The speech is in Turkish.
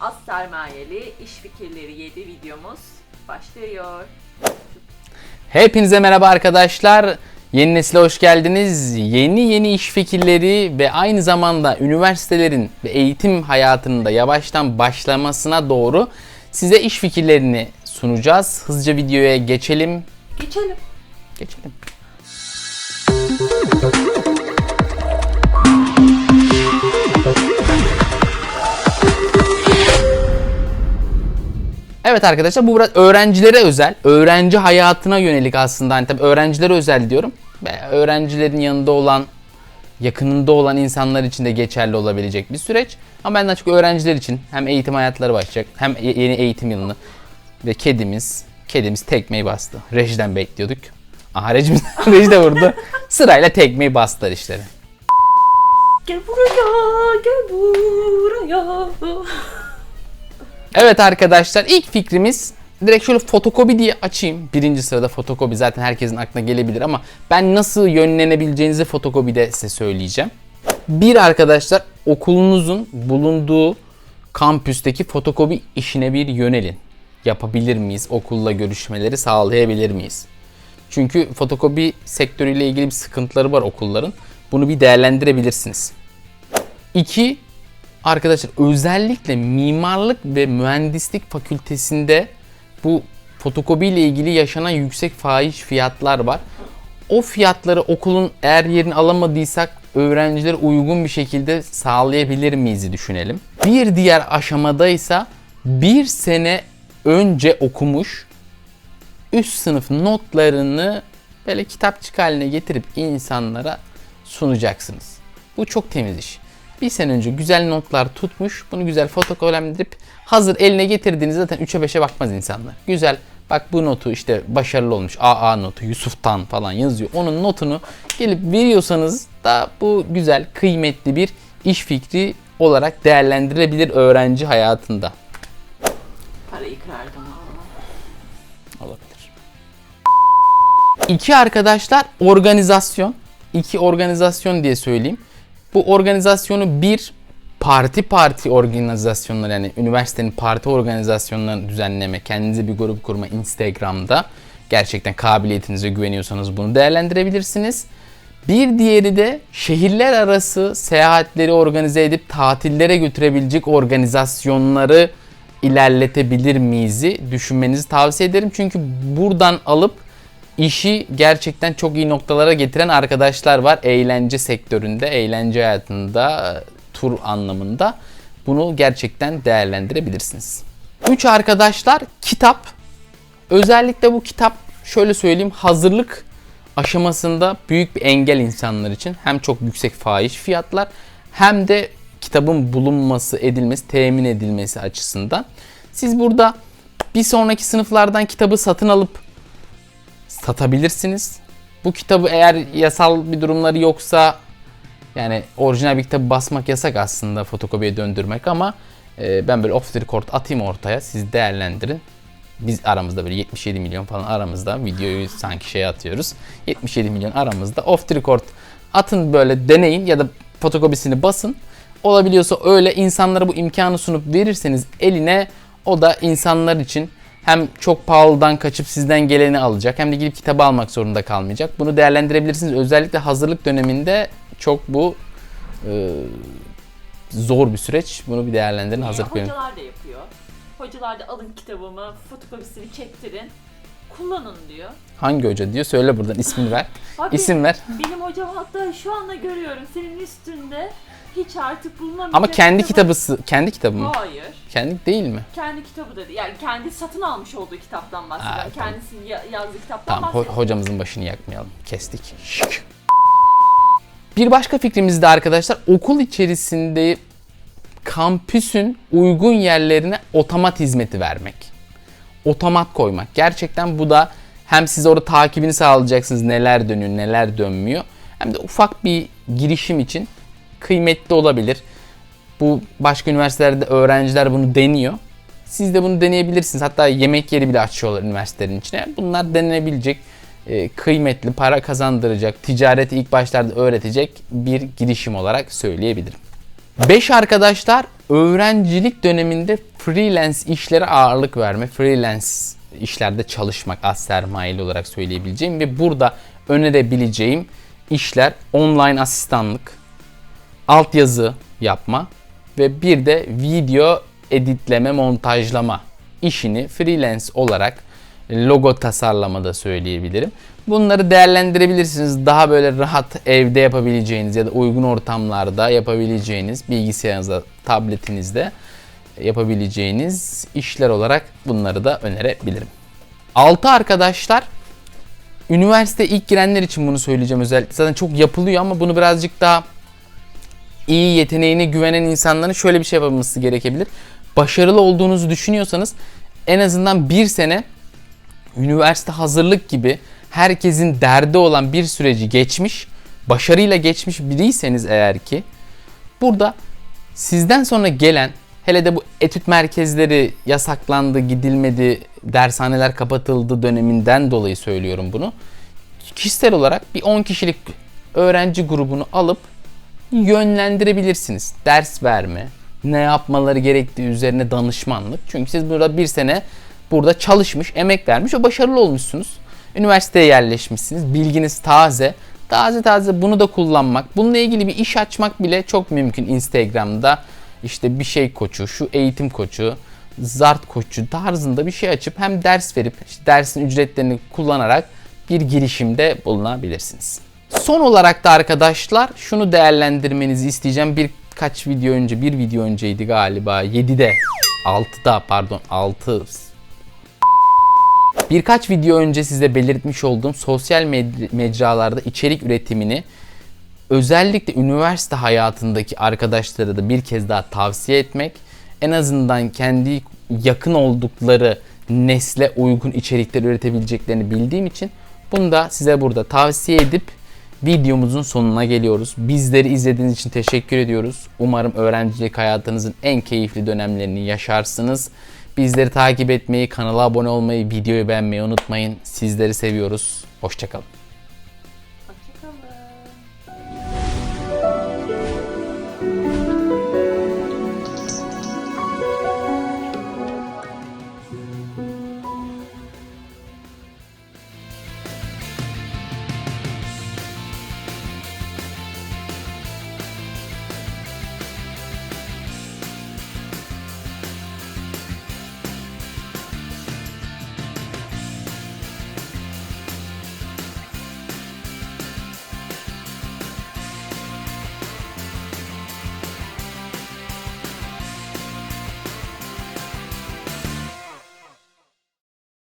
Az sermayeli iş fikirleri 7 videomuz başlıyor. Hepinize merhaba arkadaşlar. Yeni nesile hoş geldiniz. Yeni yeni iş fikirleri ve aynı zamanda üniversitelerin ve eğitim hayatının da yavaştan başlamasına doğru size iş fikirlerini sunacağız. Hızlıca videoya geçelim. Geçelim. Geçelim. Evet arkadaşlar bu biraz öğrencilere özel, öğrenci hayatına yönelik aslında. Hani tabii öğrencilere özel diyorum. Öğrencilerin yanında olan, yakınında olan insanlar için de geçerli olabilecek bir süreç. Ama ben çok öğrenciler için hem eğitim hayatları başlayacak hem ye- yeni eğitim yılını ve kedimiz, kedimiz tekmeyi bastı. Rejiden bekliyorduk. Aha rejimiz, reji de vurdu. Sırayla tekmeyi bastılar işleri. Gel buraya, gel buraya. Evet arkadaşlar ilk fikrimiz direkt şöyle fotokopi diye açayım. Birinci sırada fotokopi zaten herkesin aklına gelebilir ama ben nasıl yönlenebileceğinizi fotokopide size söyleyeceğim. Bir arkadaşlar okulunuzun bulunduğu kampüsteki fotokopi işine bir yönelin. Yapabilir miyiz? Okulla görüşmeleri sağlayabilir miyiz? Çünkü fotokopi sektörüyle ilgili bir sıkıntıları var okulların. Bunu bir değerlendirebilirsiniz. İki, arkadaşlar özellikle mimarlık ve mühendislik fakültesinde bu fotokopi ile ilgili yaşanan yüksek fahiş fiyatlar var. O fiyatları okulun eğer yerini alamadıysak öğrencilere uygun bir şekilde sağlayabilir miyiz düşünelim. Bir diğer aşamada ise bir sene önce okumuş üst sınıf notlarını böyle kitapçık haline getirip insanlara sunacaksınız. Bu çok temiz iş. Bir sene önce güzel notlar tutmuş, bunu güzel fotokopilendirip hazır eline getirdiğinizde zaten 3'e 5'e bakmaz insanlar. Güzel bak bu notu işte başarılı olmuş AA notu Yusuf'tan falan yazıyor. Onun notunu gelip veriyorsanız da bu güzel kıymetli bir iş fikri olarak değerlendirilebilir öğrenci hayatında. Parayı kırardım ama. Olabilir. İki arkadaşlar organizasyon. iki organizasyon diye söyleyeyim. Bu organizasyonu bir parti parti organizasyonları yani üniversitenin parti organizasyonlarını düzenleme, kendinize bir grup kurma Instagram'da gerçekten kabiliyetinize güveniyorsanız bunu değerlendirebilirsiniz. Bir diğeri de şehirler arası seyahatleri organize edip tatillere götürebilecek organizasyonları ilerletebilir miyiz'i düşünmenizi tavsiye ederim. Çünkü buradan alıp işi gerçekten çok iyi noktalara getiren arkadaşlar var. Eğlence sektöründe, eğlence hayatında, tur anlamında bunu gerçekten değerlendirebilirsiniz. Üç arkadaşlar kitap. Özellikle bu kitap şöyle söyleyeyim hazırlık aşamasında büyük bir engel insanlar için. Hem çok yüksek fahiş fiyatlar hem de kitabın bulunması, edilmesi, temin edilmesi açısından. Siz burada bir sonraki sınıflardan kitabı satın alıp satabilirsiniz. Bu kitabı eğer yasal bir durumları yoksa yani orijinal bir kitabı basmak yasak aslında fotokopiye döndürmek ama e, ben böyle off the record atayım ortaya siz değerlendirin. Biz aramızda böyle 77 milyon falan aramızda videoyu sanki şey atıyoruz. 77 milyon aramızda off the record atın böyle deneyin ya da fotokopisini basın. Olabiliyorsa öyle insanlara bu imkanı sunup verirseniz eline o da insanlar için hem çok pahalıdan kaçıp sizden geleni alacak hem de gidip kitabı almak zorunda kalmayacak. Bunu değerlendirebilirsiniz. Özellikle hazırlık döneminde çok bu e, zor bir süreç. Bunu bir değerlendirin hazırlık dönemi. Hocalar da yapıyor. Hocalar da alın kitabımı, fotokopisini çektirin. Kullanın diyor. Hangi hoca diyor? Söyle buradan ismini ver. Abi, İsim ver. Benim hocam hatta şu anda görüyorum senin üstünde hiç artık bulunamayacak Ama kendi kitabı- kitabısı, kendi kitabı mı? Hayır. Kendi değil mi? Kendi kitabı da değil. Yani kendi satın almış olduğu kitaptan bahsediyorum. Ha, tamam. Kendisinin ya- yazdığı kitaptan Tamam ho- hocamızın başını yakmayalım. Kestik. Bir başka fikrimiz de arkadaşlar okul içerisinde kampüsün uygun yerlerine otomat hizmeti vermek. Otomat koymak. Gerçekten bu da hem siz orada takibini sağlayacaksınız neler dönüyor neler dönmüyor. Hem de ufak bir girişim için kıymetli olabilir. Bu başka üniversitelerde öğrenciler bunu deniyor. Siz de bunu deneyebilirsiniz. Hatta yemek yeri bile açıyorlar üniversitelerin içine. Bunlar denenebilecek e, kıymetli, para kazandıracak, ticareti ilk başlarda öğretecek bir girişim olarak söyleyebilirim. 5 arkadaşlar öğrencilik döneminde freelance işlere ağırlık verme, freelance işlerde çalışmak az sermayeli olarak söyleyebileceğim ve burada önerebileceğim işler online asistanlık, altyazı yapma ve bir de video editleme, montajlama işini freelance olarak logo tasarlamada söyleyebilirim. Bunları değerlendirebilirsiniz. Daha böyle rahat evde yapabileceğiniz ya da uygun ortamlarda yapabileceğiniz bilgisayarınızda, tabletinizde yapabileceğiniz işler olarak bunları da önerebilirim. 6 arkadaşlar üniversite ilk girenler için bunu söyleyeceğim özellikle. Zaten çok yapılıyor ama bunu birazcık daha iyi yeteneğine güvenen insanların şöyle bir şey yapılması gerekebilir. Başarılı olduğunuzu düşünüyorsanız en azından bir sene üniversite hazırlık gibi herkesin derdi olan bir süreci geçmiş, başarıyla geçmiş biriyseniz eğer ki burada sizden sonra gelen hele de bu etüt merkezleri yasaklandı, gidilmedi, dershaneler kapatıldı döneminden dolayı söylüyorum bunu. Kişisel olarak bir 10 kişilik öğrenci grubunu alıp yönlendirebilirsiniz. Ders verme, ne yapmaları gerektiği üzerine danışmanlık. Çünkü siz burada bir sene burada çalışmış, emek vermiş ve başarılı olmuşsunuz. Üniversiteye yerleşmişsiniz. Bilginiz taze. Taze taze bunu da kullanmak. Bununla ilgili bir iş açmak bile çok mümkün Instagram'da. İşte bir şey koçu, şu eğitim koçu, zart koçu tarzında bir şey açıp hem ders verip işte dersin ücretlerini kullanarak bir girişimde bulunabilirsiniz. Son olarak da arkadaşlar şunu değerlendirmenizi isteyeceğim. Birkaç video önce, bir video önceydi galiba. 7'de, 6'da pardon 6 Birkaç video önce size belirtmiş olduğum sosyal mecralarda içerik üretimini özellikle üniversite hayatındaki arkadaşlara da bir kez daha tavsiye etmek, en azından kendi yakın oldukları nesle uygun içerikler üretebileceklerini bildiğim için bunu da size burada tavsiye edip videomuzun sonuna geliyoruz. Bizleri izlediğiniz için teşekkür ediyoruz. Umarım öğrencilik hayatınızın en keyifli dönemlerini yaşarsınız. Bizleri takip etmeyi, kanala abone olmayı, videoyu beğenmeyi unutmayın. Sizleri seviyoruz. Hoşçakalın.